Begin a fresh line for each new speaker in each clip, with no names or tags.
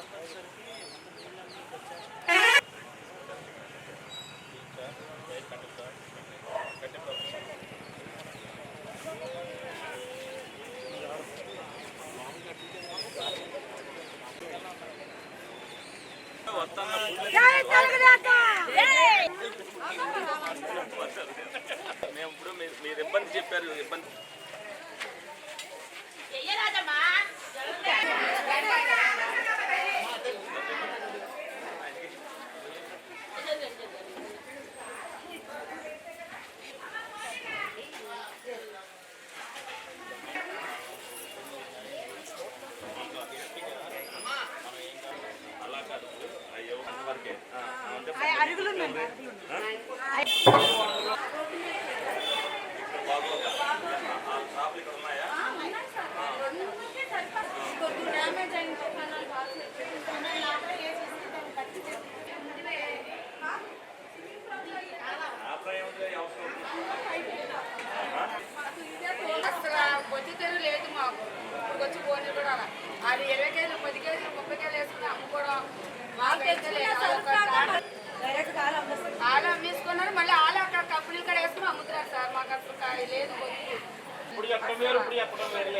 కట్టె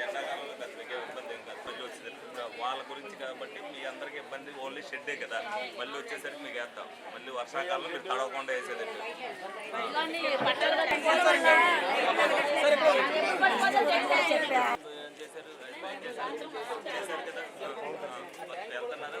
ఎండాకాలంలో ఇబ్బంది ఏం వాళ్ళ గురించి కాబట్టి మీ అందరికి ఇబ్బంది ఓన్లీ షెడ్డే కదా మళ్ళీ వచ్చేసరికి మీకు వేస్తాం మళ్ళీ వర్షాకాలంలో మీరు తడవకుండా వేసేది చేశారు కదా వెళ్తున్నారా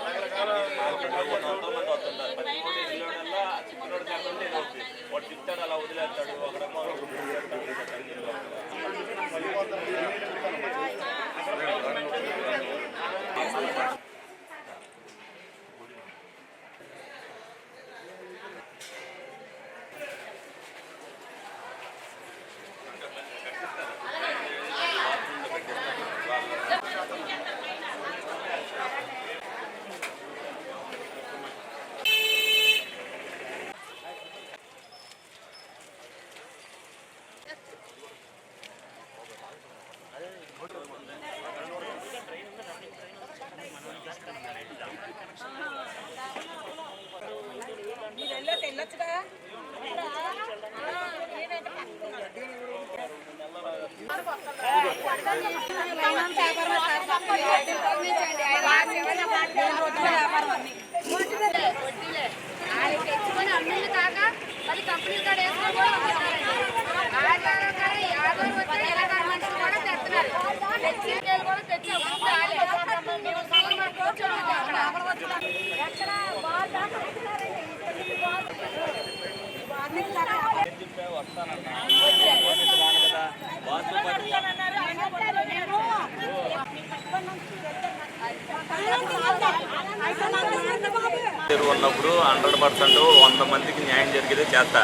చెరువు ఉన్నప్పుడు హండ్రెడ్ పర్సెంట్ వంద మందికి న్యాయం జరిగేదే చేస్తా.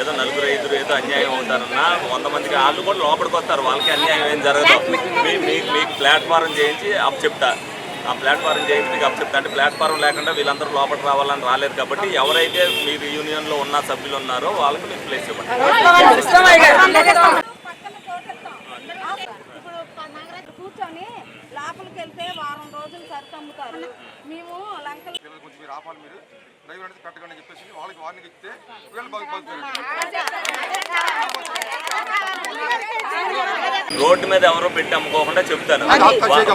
ఏదో నలుగురు ఐదుగురు ఏదో అన్యాయం ఉంటారన్నా వంద మందికి వాళ్ళు కూడా లోపలికి వస్తారు. వాళ్ళకి అన్యాయం ఏం జరగదు. మీకు మీకు ప్లాట్ఫారం చేయించి అప్ చెప్తా. ఆ ప్లాట్ఫారం చేయించి మీకు అప్ చెప్తా. అంటే ప్లాట్ఫారం లేకుండా వీళ్ళందరూ లోపలికి రావాలని రాలేదు కాబట్టి ఎవరైతే మీరు యూనియన్లో ఉన్న సభ్యులు ఉన్నారో వాళ్ళకి మీకు ప్లేస్
చెప్పండి కూర్చొని లోపలికి వెళ్తే వారం రోజులు సరికమ్ముతారు మేము
మీరు ఆపాలి మీరు. డ్రైవర్ అనేది కట్టకండి అని చెప్పేసి వాళ్ళకి వార్నింగ్ ఇస్తే వీళ్ళు బాగు బాగుతారు
రోడ్డు మీద ఎవరో పెట్టి అమ్ముకోకుండా చెప్తాను.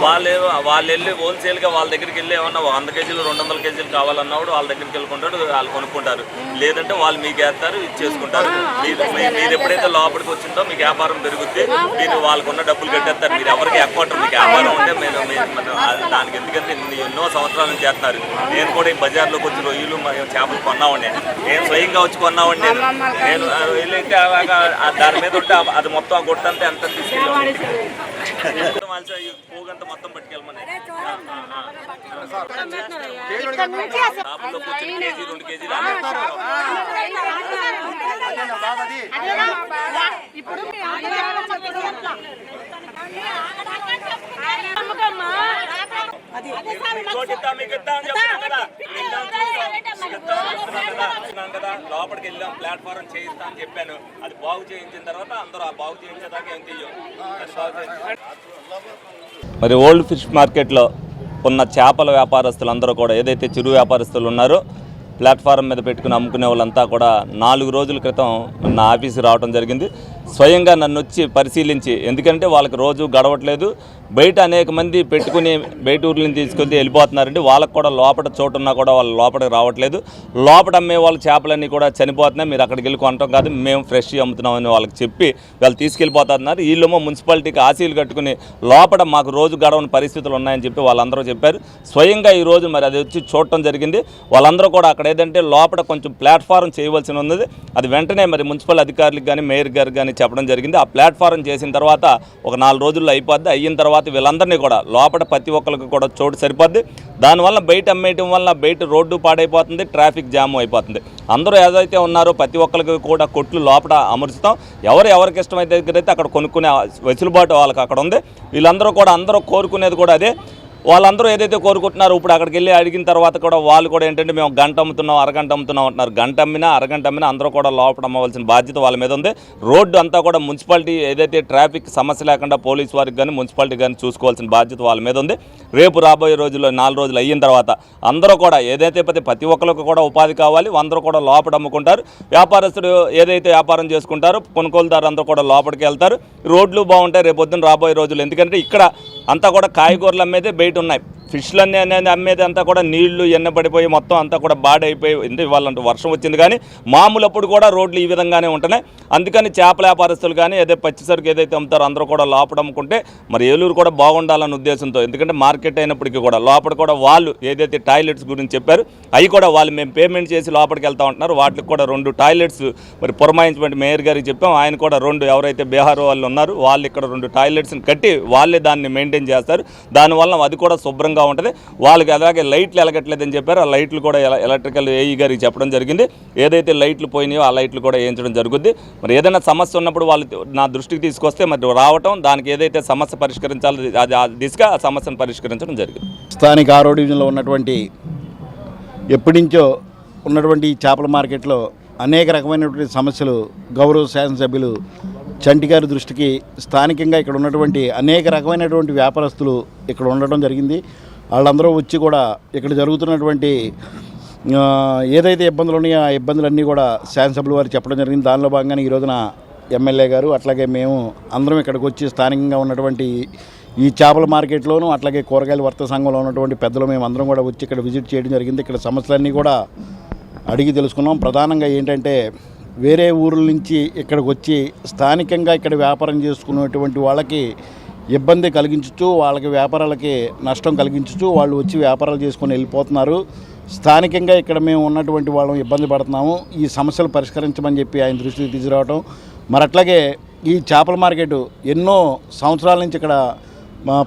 వాళ్ళు వాళ్ళు వెళ్ళి హోల్సేల్గా వాళ్ళ దగ్గరికి వెళ్ళి ఏమన్నా వంద కేజీలు రెండు వందల కేజీలు కావాలన్నప్పుడు వాళ్ళ దగ్గరికి వెళ్ళుకుంటాడు వాళ్ళు కొనుక్కుంటారు. లేదంటే వాళ్ళు మీకు వేస్తారు ఇచ్చేసుకుంటారు మీరు మీరు ఎప్పుడైతే లోపలికి వచ్చిందో మీకు వ్యాపారం పెరుగుద్ది. మీరు వాళ్ళకున్న డబ్బులు కట్టేస్తారు. మీరు ఎవరికి ఎక్కొట్టరు మీకు వ్యాపారం ఉంటే ఆ- దానికి ఎందుకంటే ఎన్నో సంవత్సరాల నుంచి చేస్తున్నారు. నేను కూడా ఈ బజార్లోకి వచ్చి రొయ్యలు మరియు చేపలు కొన్నామండి. నేను స్వయంగా వచ్చి కొన్నామండి. నేను ఆ దాని మీద ఉంటే అది మొత్తం ఆ ఈ పోగంతా మొత్తం పట్టుకెళ్ళమని కేజీ రెండు కేజీలు ఇద్దాం, మీకు ఇద్దాం అని చెప్తున్నాం కదా. వెళ్ళాం, చూసాం. ఇద్దాం, చెప్తున్నాం కదా. చెప్తున్నాం అక్కడికి వెళ్ళాం ప్లాట్ఫారం చేయిస్తా అని చెప్పాను. అది బాగు చేయించిన తర్వాత అందరూ ఆ బాగు చేయించేదాకా ఏం చెయ్యం. మరి ఓల్డ్ ఫిష్ మార్కెట్లో ఉన్న చేపల వ్యాపారస్తులందరూ కూడా ఏదైతే చిరు వ్యాపారస్తులు ఉన్నారో ప్లాట్ఫారం మీద పెట్టుకుని అమ్ముకునే వాళ్ళంతా కూడా నాలుగు రోజుల క్రితం నా ఆఫీస్కి రావడం జరిగింది. స్వయంగా నన్ను వచ్చి పరిశీలించి ఎందుకంటే వాళ్ళకి రోజు గడవట్లేదు. బయట అనేక మంది పెట్టుకుని బయట ఊర్లను తీసుకొని వెళ్ళిపోతున్నారండి. వాళ్ళకి కూడా లోపల చోటున్నా కూడా వాళ్ళు లోపలికి రావట్లేదు. లోపల అమ్మే వాళ్ళ చేపలన్నీ కూడా చనిపోతున్నాయి. మీరు అక్కడికి వెళ్ళి కొనటం కాదు మేము ఫ్రెష్ అమ్ముతున్నామని వాళ్ళకి చెప్పి వాళ్ళు తీసుకెళ్ళిపోతున్నారు. వీళ్ళేమో మున్సిపాలిటీకి ఆశీలు కట్టుకుని లోపల మాకు రోజు గడవని పరిస్థితులు ఉన్నాయని చెప్పి వాళ్ళందరూ చెప్పారు. స్వయంగా ఈ రోజు మరి అది వచ్చి చూడటం జరిగింది. వాళ్ళందరూ కూడా అక్కడ ఏదంటే లోపల కొంచెం ప్లాట్ఫారం చేయవలసి ఉన్నది. అది వెంటనే మరి మున్సిపల్ అధికారులకు కానీ మేయర్ గారికి కానీ చెప్పడం జరిగింది. ఆ ప్లాట్ఫారం చేసిన తర్వాత ఒక నాలుగు రోజుల్లో అయిపోద్ది. అయిన తర్వాత వీళ్ళందరినీ కూడా లోపల ప్రతి ఒక్కరికి కూడా చోటు సరిపోద్ది. దానివల్ల బయట అమ్మేయటం వల్ల బయట రోడ్డు పాడైపోతుంది ట్రాఫిక్ జామ్ అయిపోతుంది. అందరూ ఏదైతే ఉన్నారో ప్రతి ఒక్కరికి కూడా కొట్లు లోపల అమర్చుతాం ఎవరు ఎవరికి ఇష్టమైతే దగ్గర అయితే అక్కడ కొనుక్కునే వెసులుబాటు వాళ్ళకి అక్కడ ఉంది. వీళ్ళందరూ కూడా అందరూ కోరుకునేది కూడా అదే. వాళ్ళందరూ ఏదైతే కోరుకుంటున్నారో ఇప్పుడు అక్కడికి వెళ్ళి అడిగిన తర్వాత కూడా వాళ్ళు కూడా ఏంటంటే మేము గంట అమ్ముతున్నాం అరగంట అమ్ముతున్నాం అంటున్నారు. గంట అమ్మినా అరగంట అమ్మినా అందరూ కూడా లోపల అమ్మవలసిన బాధ్యత వాళ్ళ మీద ఉంది. రోడ్డు అంతా కూడా మున్సిపాలిటీ ఏదైతే ట్రాఫిక్ సమస్య లేకుండా పోలీస్ వారికి కానీ మున్సిపాలిటీ కానీ చూసుకోవాల్సిన బాధ్యత వాళ్ళ మీద ఉంది. రేపు రాబోయే రోజుల్లో నాలుగు రోజులు అయిన తర్వాత అందరూ కూడా ఏదైతే ప్రతి ప్రతి ఒక్కరికి కూడా ఉపాధి కావాలి అందరూ కూడా లోపల అమ్ముకుంటారు. వ్యాపారస్తుడు ఏదైతే వ్యాపారం చేసుకుంటారో కొనుగోలుదారు అందరూ కూడా లోపలికి వెళ్తారు. రోడ్లు బాగుంటాయి రేపు రాబోయే రోజులు ఎందుకంటే ఇక్కడ అంతా కూడా కాయగూరలు అమ్మేదే బయట ఉన్నాయి ఫిష్లన్నీ అనేది అమ్మేది అంతా కూడా నీళ్ళు ఎన్నపడిపోయి మొత్తం అంతా కూడా బాడైపోయి అంటే ఇవ్వాలంటే వర్షం వచ్చింది కానీ మామూలు అప్పుడు కూడా రోడ్లు ఈ విధంగానే ఉంటున్నాయి అందుకని చేపల వ్యాపారస్తులు కానీ అదే పచ్చి సరుకు ఏదైతే అమ్ముతారో అందరూ కూడా లోపల అమ్ముకుంటే మరి ఏలూరు కూడా బాగుండాలన్న ఉద్దేశంతో. ఎందుకంటే మార్కెట్ అయినప్పటికీ కూడా లోపల కూడా వాళ్ళు ఏదైతే టాయిలెట్స్ గురించి చెప్పారు అవి కూడా వాళ్ళు మేము పేమెంట్ చేసి లోపలికి వెళ్తా ఉంటున్నారు. వాటికి కూడా రెండు టాయిలెట్స్ మరి పురమాయించబడి మేయర్ గారికి చెప్పాం. ఆయన కూడా రెండు ఎవరైతే బీహార్ వాళ్ళు ఉన్నారు వాళ్ళు ఇక్కడ రెండు టాయిలెట్స్ని కట్టి వాళ్ళే దాన్ని మెయింటైన్ చేస్తారు. దానివల్ల అది కూడా శుభ్రంగా ఉంటుంది. వాళ్ళకి అలాగే లైట్లు ఎలగట్లేదని చెప్పారు. ఆ లైట్లు కూడా ఎలక్ట్రికల్ ఏఈ గారికి చెప్పడం జరిగింది. ఏదైతే లైట్లు పోయినాయో ఆ లైట్లు కూడా వేయించడం జరుగుద్ది. మరి ఏదైనా సమస్య ఉన్నప్పుడు వాళ్ళు నా దృష్టికి తీసుకొస్తే మరి రావటం దానికి ఏదైతే సమస్య పరిష్కరించాలో అది ఆ దిశగా ఆ సమస్యను పరిష్కరించడం జరిగింది.
స్థానిక ఆరో డివిజన్లో ఉన్నటువంటి ఎప్పటి నుంచో ఉన్నటువంటి ఈ చేపల మార్కెట్లో అనేక రకమైనటువంటి సమస్యలు గౌరవ శాసనసభ్యులు చంటి గారి దృష్టికి స్థానికంగా ఇక్కడ ఉన్నటువంటి అనేక రకమైనటువంటి వ్యాపారస్తులు ఇక్కడ ఉండటం జరిగింది. వాళ్ళందరూ వచ్చి కూడా ఇక్కడ జరుగుతున్నటువంటి ఏదైతే ఇబ్బందులు ఉన్నాయో ఆ ఇబ్బందులన్నీ కూడా శాసనసభ్యుల వారు చెప్పడం జరిగింది. దానిలో భాగంగానే ఈ రోజున ఎమ్మెల్యే గారు అట్లాగే మేము అందరం ఇక్కడికి వచ్చి స్థానికంగా ఉన్నటువంటి ఈ చేపల మార్కెట్లోనూ అట్లాగే కూరగాయల వర్తక సంఘంలో ఉన్నటువంటి పెద్దలు మేము అందరం కూడా వచ్చి ఇక్కడ విజిట్ చేయడం జరిగింది. ఇక్కడ సమస్యలన్నీ కూడా అడిగి తెలుసుకున్నాం. ప్రధానంగా ఏంటంటే వేరే ఊర్ల నుంచి ఇక్కడికి వచ్చి స్థానికంగా ఇక్కడ వ్యాపారం చేసుకునేటువంటి వాళ్ళకి ఇబ్బంది కలిగించుచు వాళ్ళకి వ్యాపారాలకి నష్టం కలిగించుచు వాళ్ళు వచ్చి వ్యాపారాలు చేసుకొని వెళ్ళిపోతున్నారు. స్థానికంగా ఇక్కడ మేము ఉన్నటువంటి వాళ్ళం ఇబ్బంది పడుతున్నాము. ఈ సమస్యలు పరిష్కరించమని చెప్పి ఆయన దృష్టికి తీసుకురావడం మరి అట్లాగే ఈ చేపల మార్కెట్ ఎన్నో సంవత్సరాల నుంచి ఇక్కడ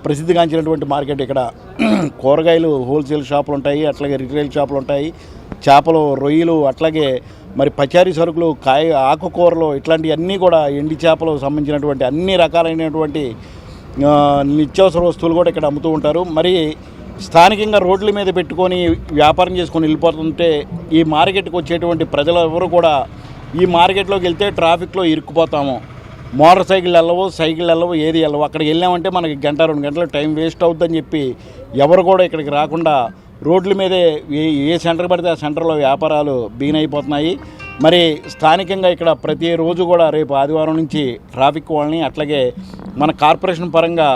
ప్రసిద్ధిగాంచినటువంటి మార్కెట్ ఇక్కడ. కూరగాయలు హోల్సేల్ షాపులు ఉంటాయి అట్లాగే రిటైల్ షాపులు ఉంటాయి చేపలు రొయ్యలు అట్లాగే మరి పచారీ సరుకులు కాయ ఆకుకూరలు ఇట్లాంటివన్నీ కూడా ఎండి చేపలు సంబంధించినటువంటి అన్ని రకాలైనటువంటి నిత్యావసర వస్తువులు కూడా ఇక్కడ అమ్ముతూ ఉంటారు. మరి స్థానికంగా రోడ్ల మీద పెట్టుకొని వ్యాపారం చేసుకొని వెళ్ళిపోతుంటే ఈ మార్కెట్కి వచ్చేటువంటి ప్రజలు ఎవరు కూడా ఈ మార్కెట్లోకి వెళ్తే ట్రాఫిక్లో ఇరుక్కుపోతాము. మోటార్ సైకిల్ వెళ్ళవు సైకిల్ వెళ్ళవు ఏది వెళ్ళవు. అక్కడికి వెళ్ళామంటే మనకి గంట రెండు గంటలు టైం వేస్ట్ అవుతుందని చెప్పి ఎవరు కూడా ఇక్కడికి రాకుండా రోడ్ల మీదే ఏ సెంటర్ పడితే ఆ సెంటర్లో వ్యాపారాలు బీన్ అయిపోతున్నాయి మరి స్థానికంగా ఇక్కడ ప్రతిరోజు కూడా రేపు ఆదివారం నుంచి ట్రాఫిక్ వాళ్ళని అట్లాగే మన కార్పొరేషన్ పరంగా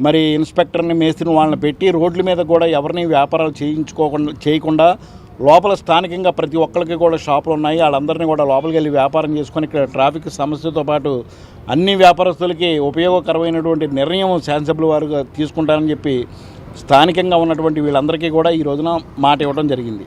మరి ఇన్స్పెక్టర్ని మేస్త్రిని వాళ్ళని పెట్టి రోడ్ల మీద కూడా ఎవరిని వ్యాపారాలు చేయించుకోకుండా చేయకుండా లోపల స్థానికంగా ప్రతి ఒక్కరికి కూడా షాపులు ఉన్నాయి. వాళ్ళందరినీ కూడా లోపలికి వెళ్ళి వ్యాపారం చేసుకొని ఇక్కడ ట్రాఫిక్ సమస్యతో పాటు అన్ని వ్యాపారస్తులకి ఉపయోగకరమైనటువంటి నిర్ణయం శాసనసభ్యుల వారు తీసుకుంటారని చెప్పి స్థానికంగా ఉన్నటువంటి వీళ్ళందరికీ కూడా ఈ రోజున మాట ఇవ్వడం జరిగింది.